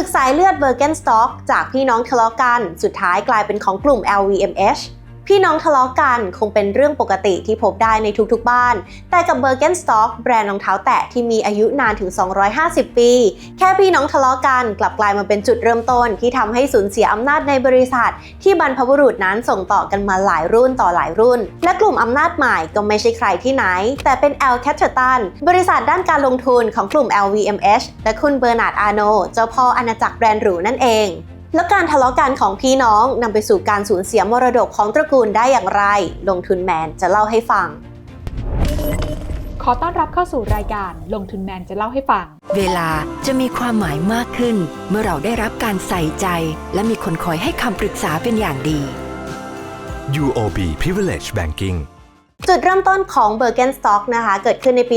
ศึกสายเลือดเบอร์เกนสต็อกจากพี่น้องทะเลาะกัน สุดท้ายกลายเป็นของกลุ่ม LVMH พี่น้องทะเลาะกันคงเป็นเรื่องปกติที่พบได้ในทุกๆบ้าน แต่กับ Birkenstock แบรนด์รองเท้าแตะที่มีอายุนานถึง 250 ปี แค่พี่น้องทะเลาะกันกลับกลายมาเป็นจุดเริ่มต้น ที่ทำให้สูญเสียอำนาจในบริษัท ที่บรรพบุรุษนั้นส่งต่อกันมาหลายรุ่นต่อหลายรุ่น และกลุ่มอำนาจใหม่ก็ไม่ใช่ใครที่ไหน แต่เป็น L c a t e r t o n บริษัทด้านการลงทุนของกลุ่ม LVMH และคุณเบอร์นาร์ดอาโนเจ้าพ่ออาณาจักรแบรนด์หรูนั่นเอง แล้วการทะเลาะกันของพี่น้องนำไปสู่การสูญเสียมรดกของตระกูลได้อย่างไร ลงทุนแมนจะเล่าให้ฟัง ขอต้อนรับเข้าสู่รายการลงทุนแมนจะเล่าให้ฟัง เวลาจะมีความหมายมากขึ้น เมื่อเราได้รับการใส่ใจ และมีคนคอยให้คำปรึกษาเป็นอย่างดี UOB Privilege Banking จุดเริ่มต้นของ Birkenstock นะคะ เกิดขึ้นในปี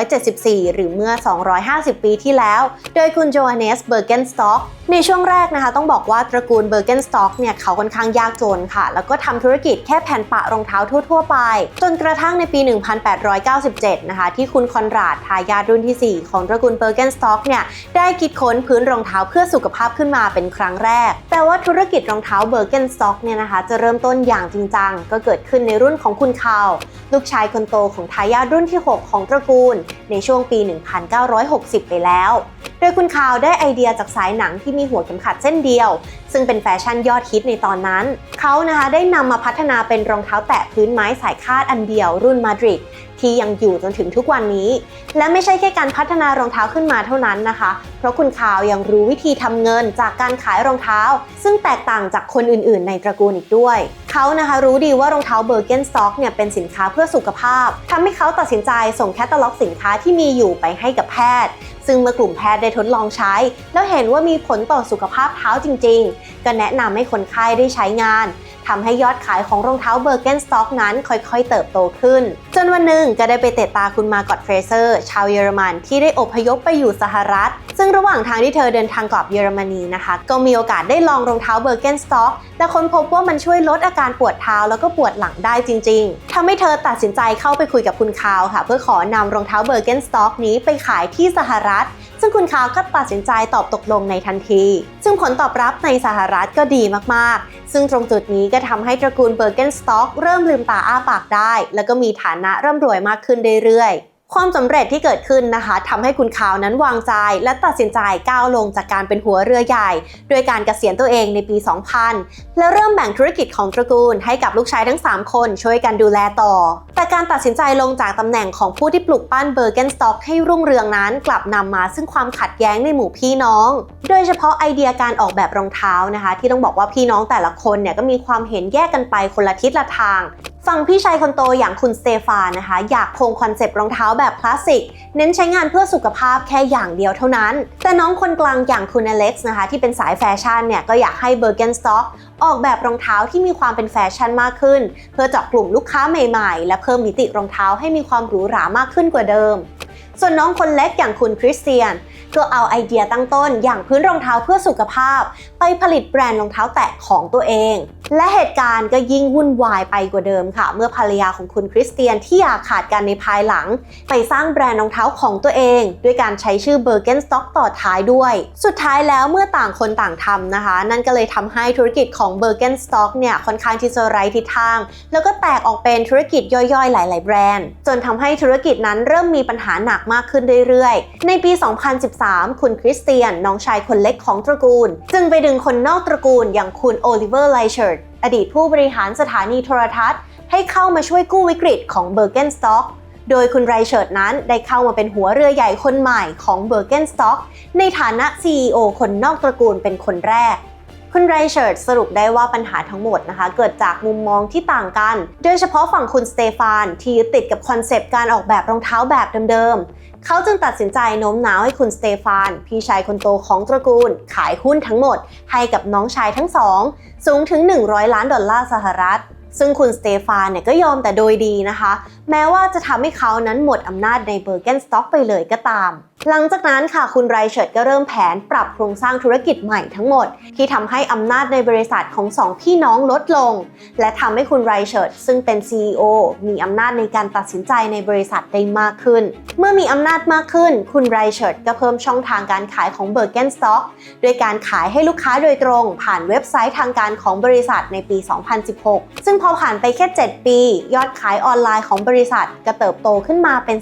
1774 หรือเมื่อ 250 ปีที่แล้ว โดยคุณโจฮันเนสเบอร์เกนสต็อกในช่วงแรกนะคะ ต้องบอกว่าตระกูล Birkenstock เนี่ยเขาค่อนข้างยากจนค่ะ แล้วก็ทำธุรกิจแค่แผ่นปะรองเท้าทั่ว ๆ ไป จนกระทั่งในปี 1897 นะคะ ที่คุณคอนราดทายาทรุ่นที่ 4 ของตระกูล Birkenstock เนี่ยได้คิดค้นพื้นรองเท้าเพื่อสุขภาพขึ้นมาเป็นครั้งแรก แต่ว่าธุรกิจรองเท้า Birkenstock เนี่ยนะคะจะเริ่มต้นอย่างจริงจังก็เกิดขึ้นในรุ่นของคุณคาาว ลูกชายคนโตของทายาทรุ่นที่ 6 ของตระกูล ในช่วงปี 1960 ไปแล้ว โดยคุณคาวได้ไอเดียจากสายหนังที่มีหัวเข็มขัดเส้นเดียว ซึ่งเป็นแฟชั่นยอดฮิตในตอนนั้น เขานะคะได้นำมาพัฒนาเป็นรองเท้าแตะพื้นไม้สายคาดอันเดียวรุ่นมาดริด ที่ยังอยู่จนถึงทุกวันนี้ และไม่ใช่แค่การพัฒนารองเท้าขึ้นมาเท่านั้นนะคะ เพราะคุณคาวยังรู้วิธีทำเงินจากการขายรองเท้า ซึ่งแตกต่างจากคนอื่น ๆ ในตระกูลอีกด้วย เขานะคะรู้ดีว่ารองเท้าเบอร์เกนสต็อกเนี่ยเป็นสินค้าเพื่อสุขภาพทำให้เขาตัดสินใจส่งแคตตาล็อกสินค้าที่มีอยู่ไปให้กับแพทย์ ซึ่งเมื่อกลุ่มแพทย์ได้ทดลองใช้ แล้วเห็นว่ามีผลต่อสุขภาพเท้าจริง ๆ ก็แนะนำให้คนไข้ได้ใช้งาน ทำให้ยอดขายของรองเท้าเบอร์เกนสต็อกนั้นค่อยๆ เติบโตขึ้น จนวันหนึ่งก็ได้ไปเตะตาคุณมาร์กอตเฟรเซอร์ ชาวเยอรมันที่ได้อพยพไปอยู่สหรัฐ ซึ่งระหว่างทางที่เธอเดินทางกลับเยอรมนีนะคะ ก็มีโอกาสได้ลองรองเท้าเบอร์เกนสต็อกและค้นพบว่ามันช่วยลดอาการปวดเท้าแล้วก็ปวดหลังได้จริง ๆทำให้เธอตัดสินใจเข้าไปคุยกับคุณคาวค่ะ เพื่อขอนำรองเท้าเบอร์เกนสต็อกนี้ไปขายที่สหรัฐ ซึ่งคุณคาวก็ตัดสินใจตอบตกลงในทันที ซึ่งผลตอบรับในสหรัฐก็ดีมากๆ ซึ่งตรงจุดนี้ก็ทำให้ตระกูลเบอร์เกนสต็อกเริ่มลืมตาอ้าปากได้ แล้วก็มีฐานะร่ำรวยมากขึ้นเรื่อยๆ ความสำเร็จที่เกิดขึ้นนะคะทำให้คุณคาวนั้นวางใจ และตัดสินใจก้าวลงจากการเป็นหัวเรือใหญ่ด้วยการเกษียณตัวเองในปี 2000 และเริ่มแบ่งธุรกิจของตระกูลให้กับลูกชายทั้ง 3 คนช่วยกันดูแลต่อ แต่การตัดสินใจลงจากตำแหน่งของผู้ที่ปลุกปั้นเบอร์เกนสต็อกให้รุ่งเรืองนั้น กลับนำมาซึ่งความขัดแย้งในหมู่พี่น้อง โดยเฉพาะไอเดียการออกแบบรองเท้านะคะ ที่ต้องบอกว่าพี่น้องแต่ละคนเนี่ยก็มีความเห็นแยกกันไปคนละทิศละทาง ฝั่งพี่ชายคนโตอย่างคุณสเตฟานนะคะ อยากคงคอนเซปต์รองเท้าแบบคลาสสิก เน้นใช้งานเพื่อสุขภาพแค่อย่างเดียวเท่านั้น แต่น้องคนกลางอย่างคุณอเล็กซ์นะคะ ที่เป็นสายแฟชั่นเนี่ยก็อยากให้เบอร์เกนสต็อกออกแบบรองเท้าที่มีความเป็นแฟชั่นมากขึ้น เพื่อเจาะกลุ่มลูกค้าใหม่ๆ และเพิ่มมิติรองเท้าให้มีความหรูหรามากขึ้นกว่าเดิม ส่วนน้องคนเล็กอย่างคุณคริสเตียน ก็เอาไอเดียตั้งต้นอย่างพื้นรองเท้าเพื่อสุขภาพ ไปผลิตแบรนด์รองเท้าแตะของตัวเอง และเหตุการณ์ก็ยิ่งวุ่นวายไปกว่าเดิมค่ะ เมื่อภรรยาของคุณคริสเตียนที่อยากขาดกันในภายหลัง ไปสร้างแบรนด์รองเท้าของตัวเอง ด้วยการใช้ชื่อ Birkenstock ต่อท้ายด้วย สุดท้ายแล้วเมื่อต่างคนต่างทำนะคะ นั่นก็เลยทำให้ธุรกิจของ Birkenstock เนี่ยค่อนข้างที่จะไร้ทิศทาง แล้วก็แตกออกเป็นธุรกิจย่อยๆ หลาย ๆ แบรนด์ จนทำให้ธุรกิจนั้นเริ่มมีปัญหาหนักมากขึ้นเรื่อยๆ ในปี2013คุณคริสเตียน น้องชายคนเล็กของตระกูล จึงไปดึงคนนอกตระกูลอย่างคุณโอลิเวอร์ไลเชิร์ดอดีตผู้บริหารสถานีโทรทัศน์ ให้เข้ามาช่วยกู้วิกฤตของ Birkenstock โดยคุณไรเชิร์ดนั้นได้เข้ามาเป็นหัวเรือใหญ่คนใหม่ของ Birkenstock ในฐานะ CEO คนนอกตระกูลเป็นคนแรกคุณไรเชิร์ดสรุปได้ว่าปัญหาทั้งหมดนะคะ เกิดจากมุมมองที่ต่างกัน โดยเฉพาะฝั่งคุณสเตฟานที่ยึดติดกับคอนเซปต์การออกแบบรองเท้าแบบเดิม เขาจึงตัดสินใจโน้มน้าวให้คุณสเตฟาน พี่ชายคนโตของตระกูล ขายหุ้นทั้งหมด ให้กับน้องชายทั้งสอง สูงถึง 100 ล้านดอลลาร์สหรัฐ ซึ่งคุณสเตฟานเนี่ยก็ยอมแต่โดยดีนะคะ แม้ว่าจะทำให้เขานั้นหมดอำนาจในเบอร์เกนสต็อกไปเลยก็ตาม หลังจากนั้นค่ะคุณไรเชิร์ดก็เริ่มแผนปรับโครงสร้างธุรกิจใหม่ทั้งหมด ที่ทำให้อำนาจในบริษัทของสองพี่น้องลดลง และทำให้คุณไรเชิร์ดซึ่งเป็น CEO มีอำนาจในการตัดสินใจในบริษัทได้มากขึ้น เมื่อมีอำนาจมากขึ้น คุณไรเชิร์ดก็เพิ่มช่องทางการขายของเบอร์เกนสต็อกด้วยการขายให้ลูกค้าโดยตรง ผ่านเว็บไซต์ทางการของบริษัทในปี 2016 ซึ่งพอผ่านไปแค่ 7 ปี ยอดขายออนไลน์ของบริษัทก็เติบโตขึ้นมาเป็น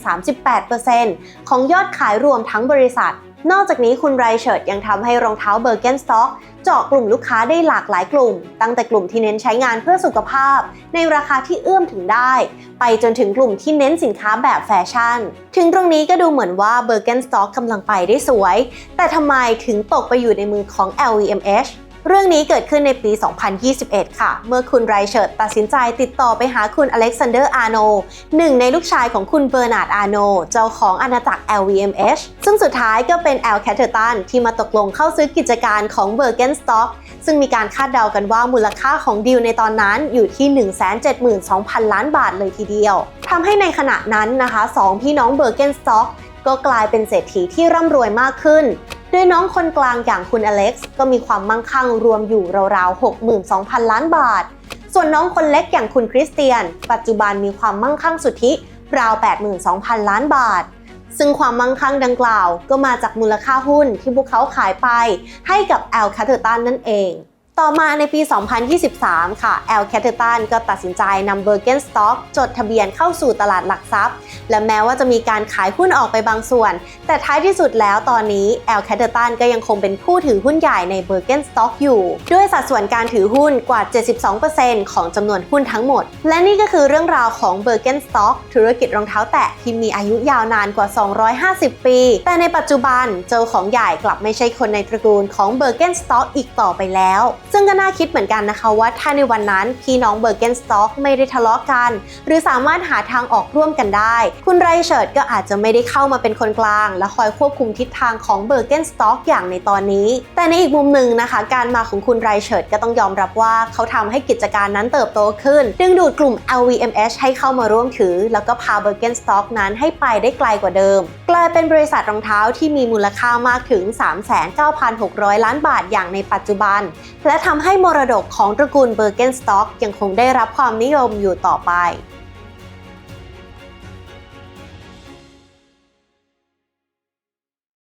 38%ของยอดขายรวมทั้งบริษัท นอกจากนี้คุณไรเชิร์ดยังทำให้รองเท้าเบอร์เกนสต็อกเจาะกลุ่มลูกค้าได้หลากหลายกลุ่ม ตั้งแต่กลุ่มที่เน้นใช้งานเพื่อสุขภาพ ในราคาที่เอื้อมถึงได้ ไปจนถึงกลุ่มที่เน้นสินค้าแบบแฟชั่น ถึงตรงนี้ก็ดูเหมือนว่าเบอร์เกนสต็อกกำลังไปได้สวย แต่ทำไมถึงตกไปอยู่ในมือของ LVMH เรื่องนี้เกิดขึ้นในปี 2021 ค่ะ เมื่อคุณไรเชิร์ดตัดสินใจติดต่อไปหาคุณอเล็กซานเดอร์อาร์โนหนึ่งในลูกชายของคุณเบอร์นาร์ดอาร์โนเจ้าของอาณาจักร LVMH ซึ่งสุดท้ายก็เป็น L. c a t t e r t o n ที่มาตกลงเข้าซื้อกิจการของ Birkenstock ซึ่งมีการคาดเดากันว่ามูลค่าของดีลในตอนนั้นอยู่ที่ 172,000 ล้านบาทเลยทีเดียวทำให้ในขณะนั้นนะคะสองพี่น้อง Birkenstock ก็กลายเป็นเศรษฐีที่ร่ำรวยมากขึ้น โดยน้องคนกลางอย่างคุณอเล็กซ์ก็มีความมั่งคั่งรวมอยู่ราวๆ 62,000 ล้านบาท ส่วนน้องคนเล็กอย่างคุณคริสเตียน ปัจจุบันมีความมั่งคั่งสุทธิราว 82,000 ล้านบาท ซึ่งความมั่งคั่งดังกล่าว ก็มาจากมูลค่าหุ้นที่พวกเขาขายไปให้กับแอลคาเทอร์ตันนั่นเอง ต่อมาในปี 2023 ค่ะ L. c a t t e r t o n ก็ตัดสินใจนำ Birkenstock จดทะเบียนเข้าสู่ตลาดหลักทรัพย์ และแม้ว่าจะมีการขายหุ้นออกไปบางส่วน แต่ท้ายที่สุดแล้วตอนนี้ L. c a t t e r t o n ก็ยังคงเป็นผู้ถือหุ้นใหญ่ใน Birkenstock อกอยู่ด้วยสัดส่วนการถือหุ้นกว่า 72%ของจำนวนหุ้นทั้งหมด และนี่ก็คือเรื่องราวของ Birkenstock ธุรกิจรองเท้าแตะที่มีอายุยาวนานกว่า 250 ปี แต่ในปัจจุบันเจ้าของใหญ่กลับไม่ใช่คนในตระกูลของ Birkenstock อีกต่อไปแล้วซึ่งก็น่าคิดเหมือนกันนะคะว่าถ้าในวันนั้นพี่น้อง Birkenstock ไม่ได้ทะเลาะกัน หรือสามารถหาทางออกร่วมกันได้ คุณไรเชิร์ดก็อาจจะไม่ได้เข้ามาเป็นคนกลาง และคอยควบคุมทิศทางของ Birkenstock อกอย่างในตอนนี้ แต่ในอีกมุมหนึ่งนะคะ การมาของคุณไรเชิร์ดก็ต้องยอมรับว่าเขาทำให้กิจการนั้นเติบโตขึ้น ดึงดูดกลุ่ม LVMH ให้เข้ามาร่วมถือ แล้วก็พา Birkenstock นั้นให้ไปได้ไกลกว่าเดิม กลายเป็นบริษัทรองเท้าที่มีมูลค่ามากถึง 39,600 ล้านบาทอย่างในปัจจุบัน และทำให้มรดกของตระกูลเบอร์เกนสต็อกยังคงได้รับความนิยมอยู่ต่อไป